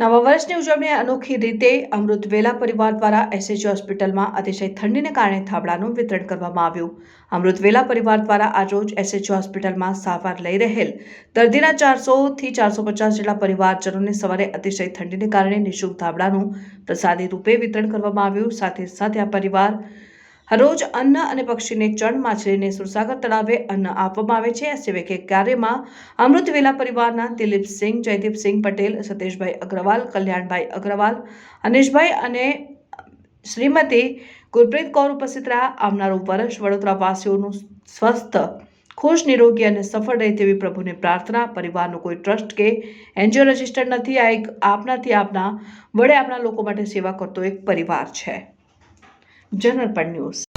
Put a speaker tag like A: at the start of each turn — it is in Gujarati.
A: નવા વર્ષની ઉજવણી અનોખી રીતે અમૃત વેલા પરિવાર દ્વારા એસએચ હોસ્પિટલમાં અતિશય ઠંડીને કારણે થાબડાનું વિતરણ કરવામાં આવ્યું. અમૃત વેલા પરિવાર દ્વારા આજરોજ એસએચ હોસ્પિટલમાં સારવાર લઈ રહેલ દર્દીના ચારસોથી ચારસો પચાસ જેટલા પરિવારજનોને સવારે અતિશય ઠંડીને કારણે નિઃશુલ્ક થાબડાનું પ્રસાદી રૂપે વિતરણ કરવામાં આવ્યું. સાથે સાથે આ પરિવાર હરરોજ અન્ન અને પક્ષીને ચણ માછલીને સુરસાગર તળાવે અન્ન આપવામાં આવે છે. આ સિવાય કે કાર્યમાં અમૃત વેલા પરિવારના દિલીપસિંહ જયદીપસિંહ પટેલ, સતીશભાઈ અગ્રવાલ, કલ્યાણભાઈ અગ્રવાલ, અનિશભાઈ અને શ્રીમતી ગુરપ્રીત કૌર ઉપસ્થિત રહ્યા. આવનારું વર્ષ વડોદરા વાસીઓનું સ્વસ્થ, ખુશ, નિરોગી અને સફળ રહે તેવી પ્રભુને પ્રાર્થના. પરિવારનું કોઈ ટ્રસ્ટ કે એનજીઓ રજિસ્ટર્ડ નથી. આ એક આપનાથી આપના, વડે આપણા લોકો માટે સેવા કરતો એક પરિવાર છે. જનરલ પણ ન્યૂઝ